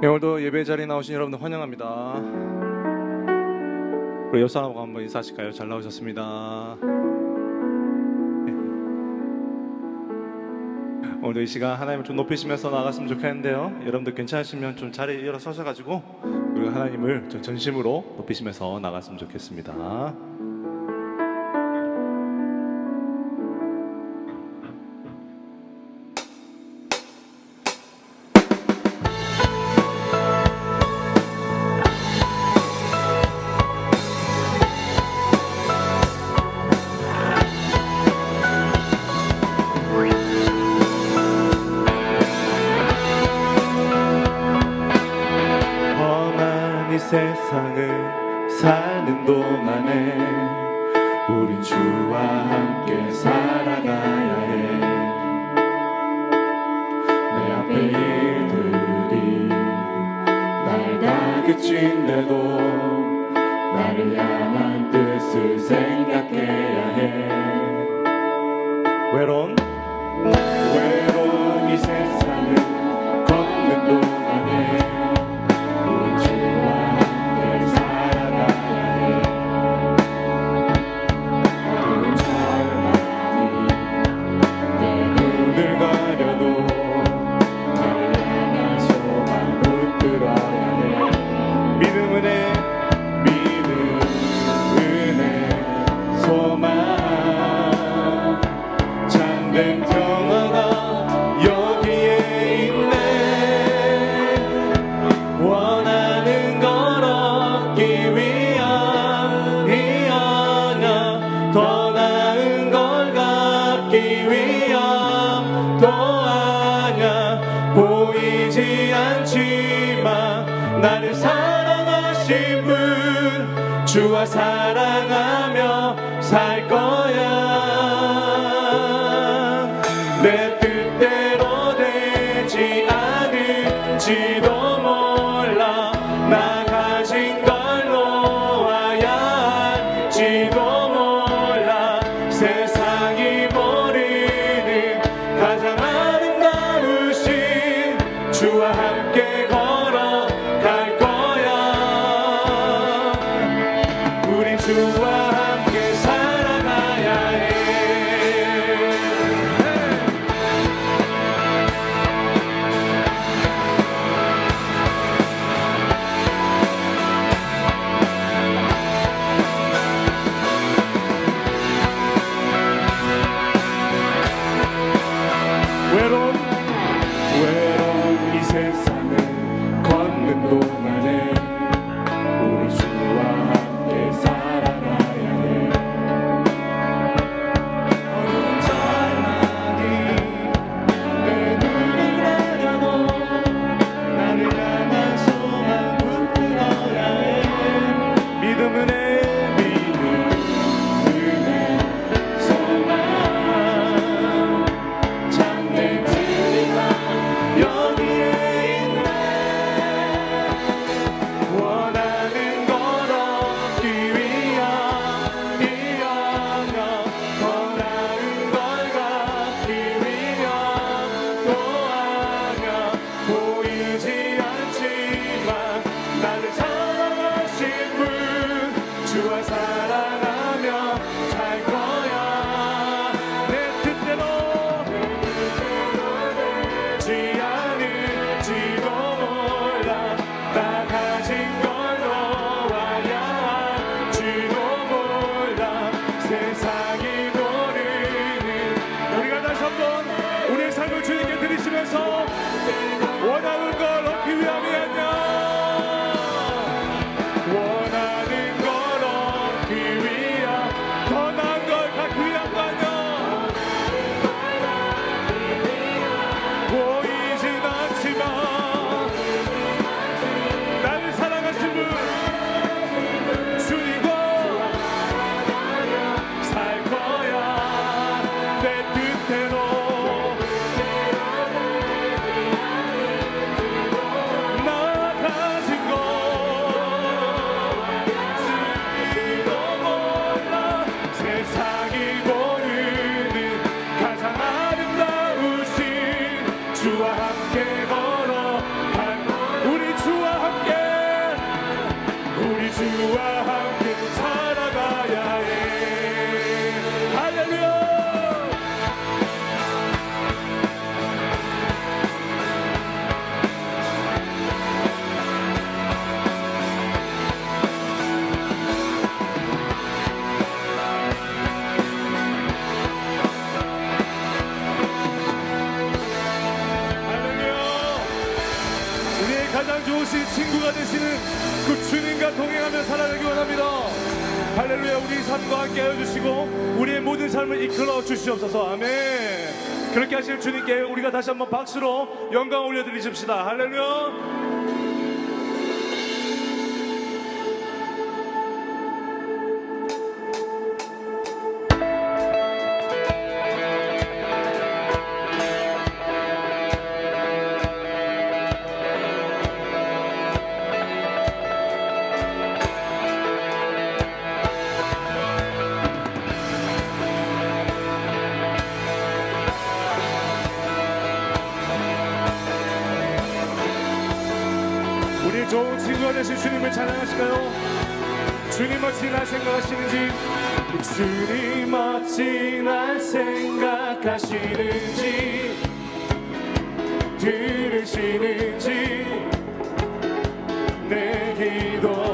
네, 오늘도 예배 자리에 나오신 여러분들 환영합니다. 우리 옆 사람하고 한번 인사하실까요? 잘 나오셨습니다. 네. 오늘도 이 시간 하나님을 좀 높이시면서 나갔으면 좋겠는데요. 여러분들 괜찮으시면 좀 자리에 일어서셔가지고 우리가 하나님을 좀 전심으로 높이시면서 나갔으면 좋겠습니다. 세상을 사는 동안에 우린 주와 함께 살아가야 해. 내 앞에 일들이 날 다그친데도 나를 향한 뜻을 생각해야 해. 외로운 been 걸어 주시옵소서. 아멘. 그렇게 하실 주님께 우리가 다시 한번 박수로 영광 올려드리십시다. 할렐루야. 더욱 증거되신 주님을 찬양하실까요? 주님 어찌 날 생각하시는지 주님 어찌 날 생각하시는지 들으시는지 내 기도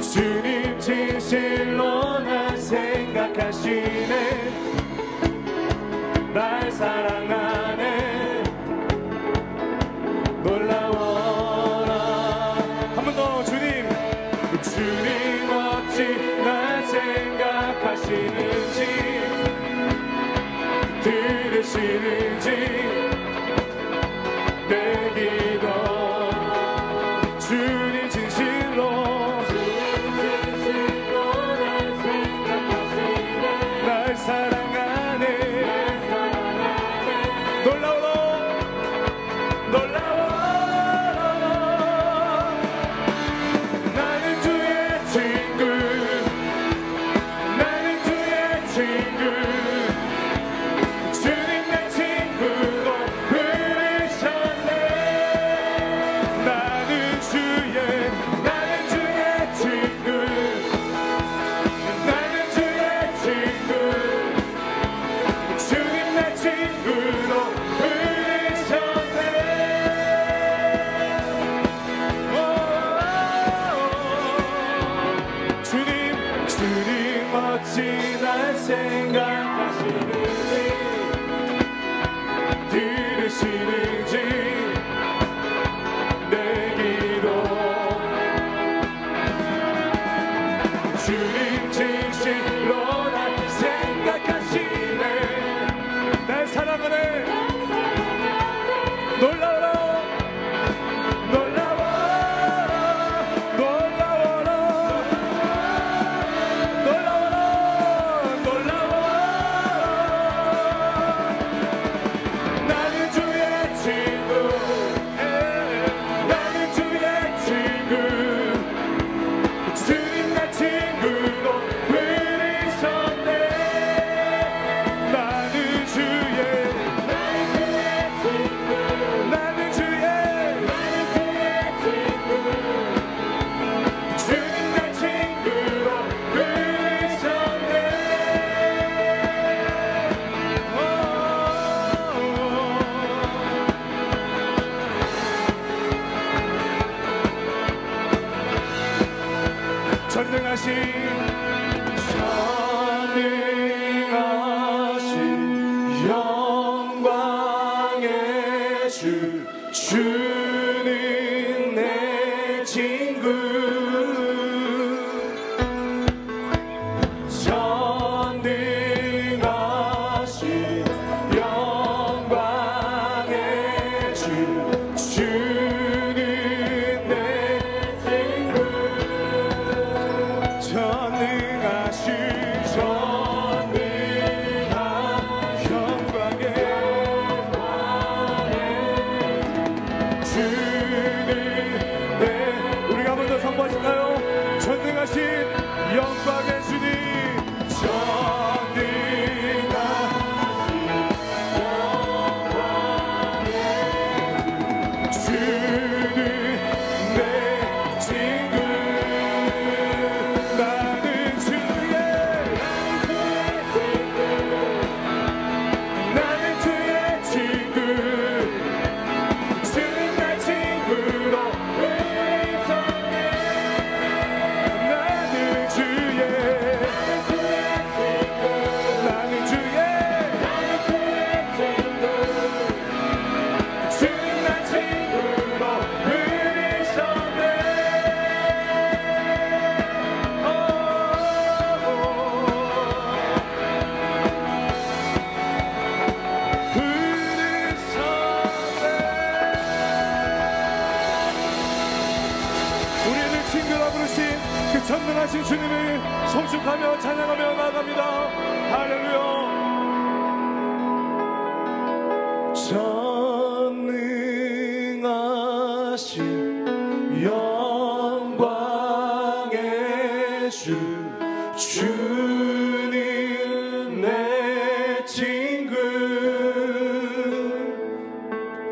주님 진실로 날 생각하시네 날 사랑하네. 들으시는지 들으시는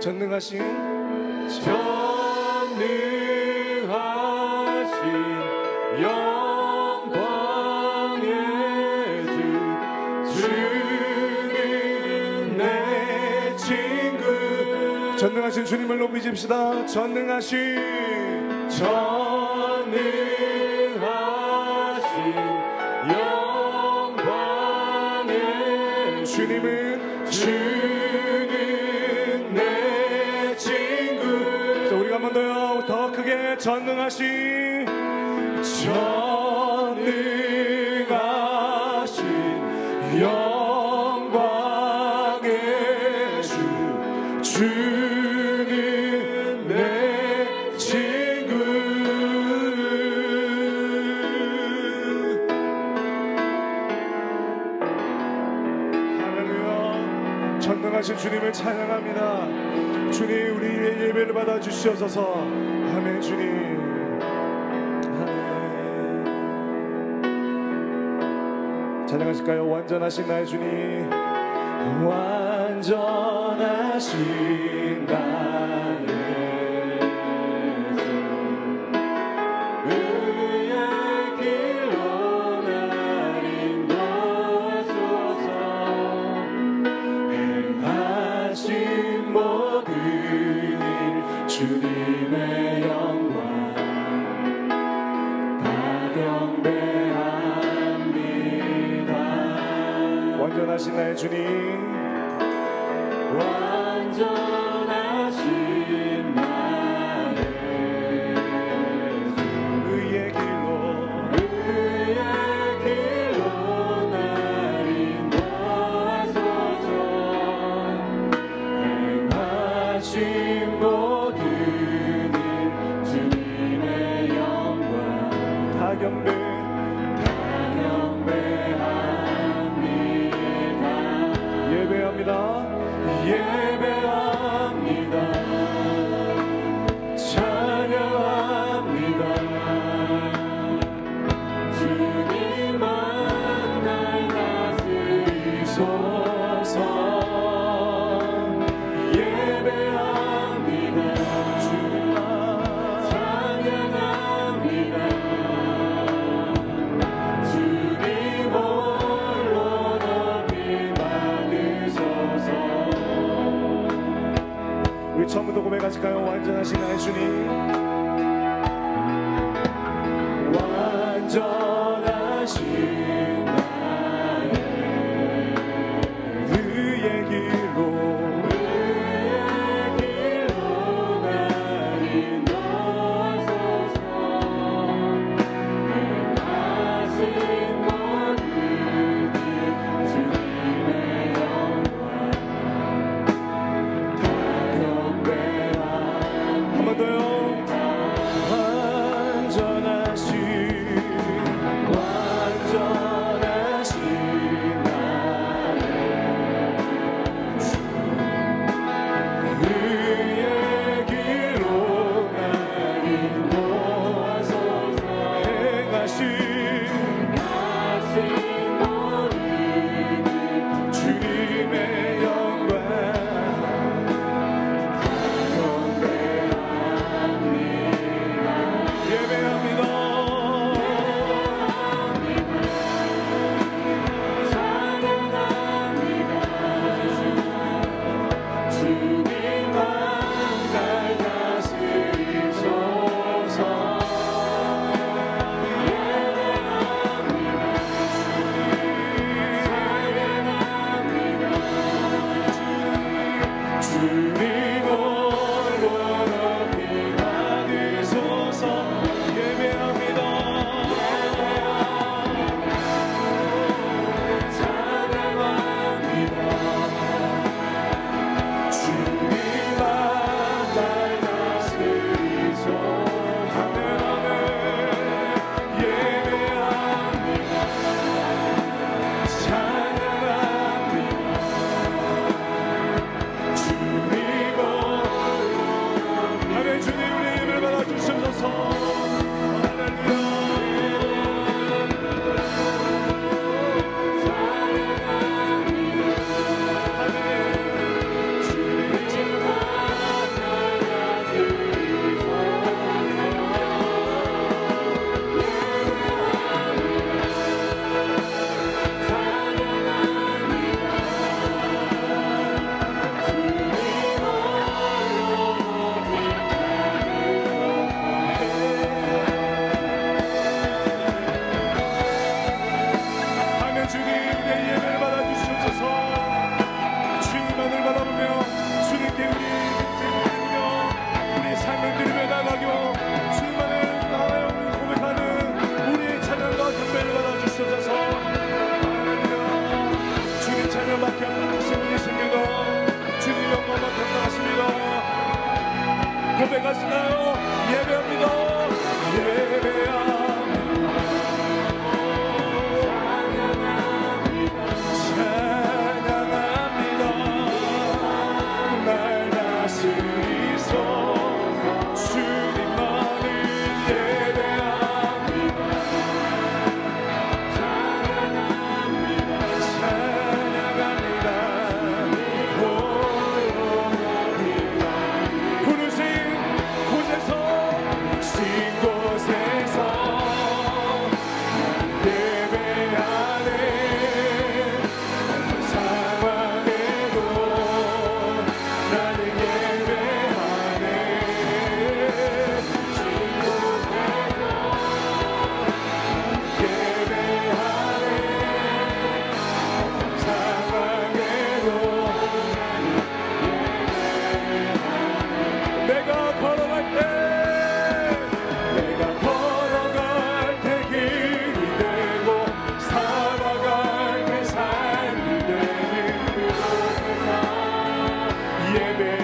전능하신 전능하신 영광의 주 주님 내 친구. 전능하신 주님을 높이십시다. 전능하신 전능 전능하신 전능하신 영광의 주 주는 내 친구 하나님 전능하신 주님을 찬양합니다. 주님 우리의 예배를 받아주시옵소서. 하네 주님. 하네 찬양하실까요? 완전하신 나의 주님. 완전하신 나 주님. 완전 고백하실까요? 완전하신 나의 주님 Baby.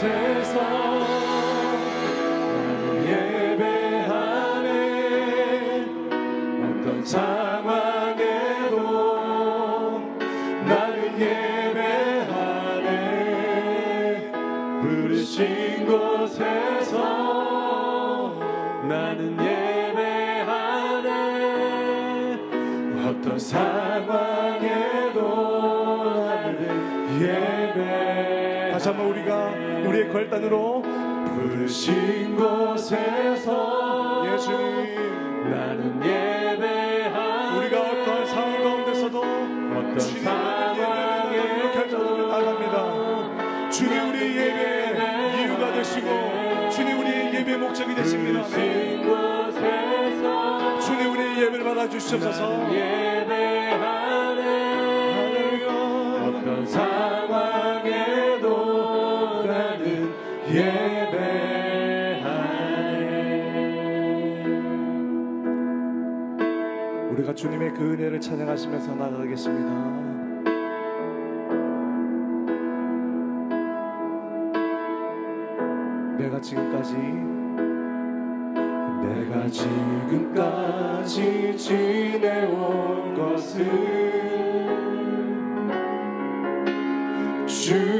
부르 부르신 곳에서 예수님. 나는 예배하네 우리가 어떠한 상황 가운데서도 어떤 상황에 할자도 나갑니다. 주님 우리 예배 이유가 되시고 주님 우리 예배 목적이 되십니다. 주님 우리 예배를 받아 주시옵소서. 어떤 상 주님의 그 은혜를 찬양하시면서 나가겠습니다. 내가 지금까지 내가 지금까지 지내온 것은 주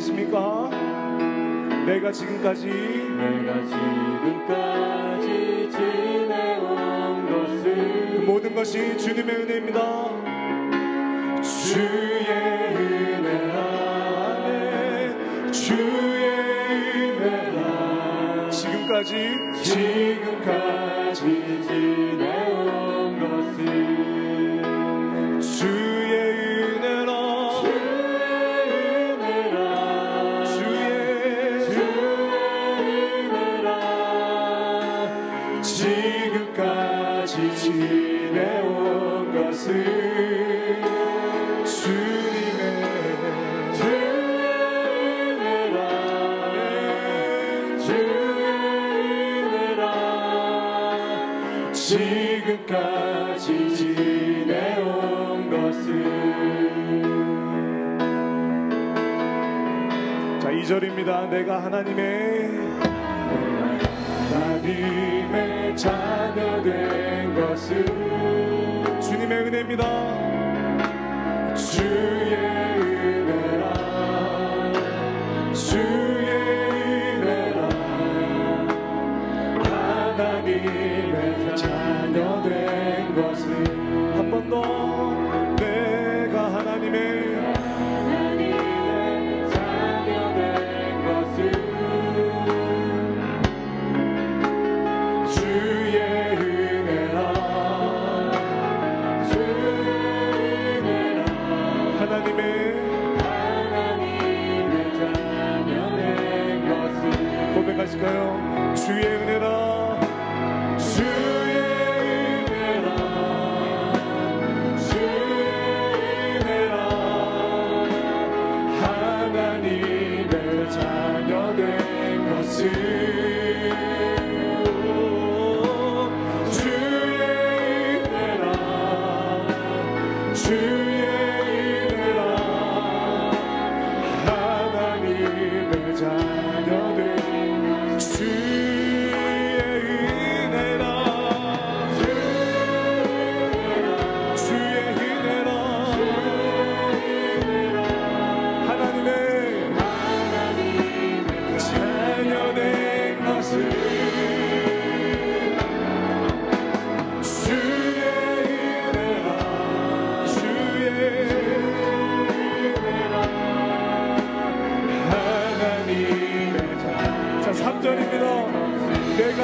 아멘이십니까? 내가 지금까지 내가 지금까지 지내온 것은 그 모든 것이 주님의 은혜입니다. 주의 은혜라 네. 주의 은혜라 지금까지 지금까지 2절입니다. 내가 하나님의 하나님의 자녀 된 것은 주님의 은혜입니다. 주의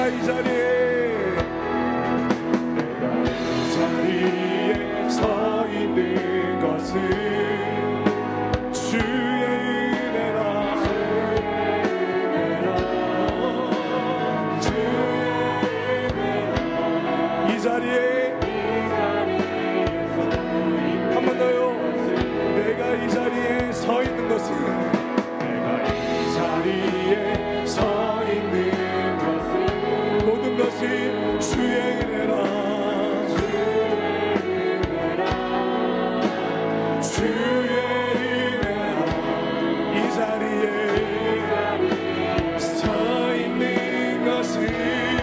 내 있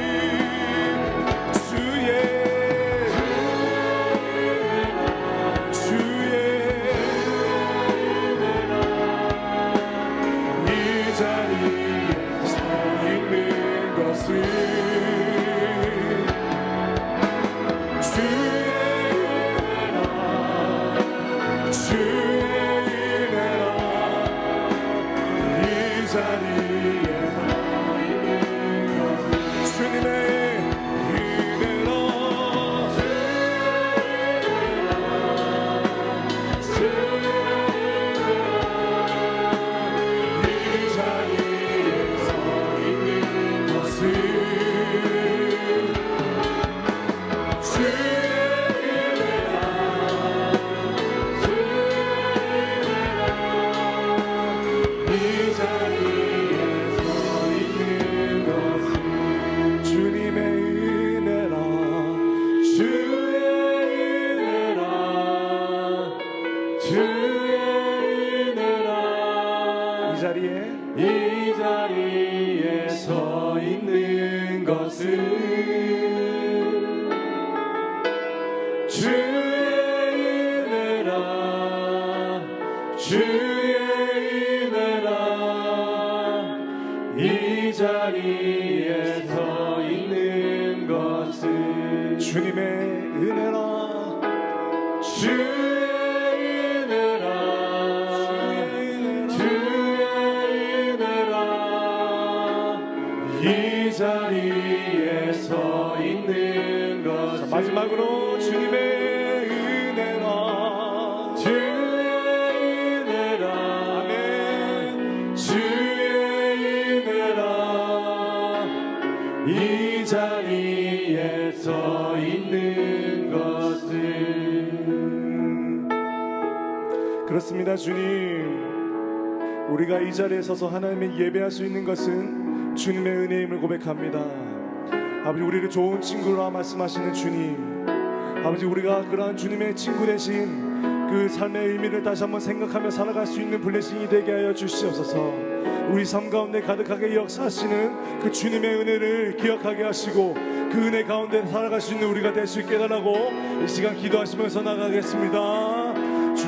자리에 서 있는 것 마지막으로 주님의 은혜라 주의 은혜라. 아멘 주의 은혜라. 이 자리에 서 있는 것은 그렇습니다 주님. 우리가 이 자리에 서서 하나님의 예배할 수 있는 것은 주님의 은혜임을 고백합니다. 아버지 우리를 좋은 친구라 말씀하시는 주님. 아버지 우리가 그러한 주님의 친구 대신 그 삶의 의미를 다시 한번 생각하며 살아갈 수 있는 블레싱이 되게 하여 주시옵소서. 우리 삶 가운데 가득하게 역사하시는 그 주님의 은혜를 기억하게 하시고 그 은혜 가운데 살아갈 수 있는 우리가 될 수 있게 달라고 이 시간 기도하시면서 나가겠습니다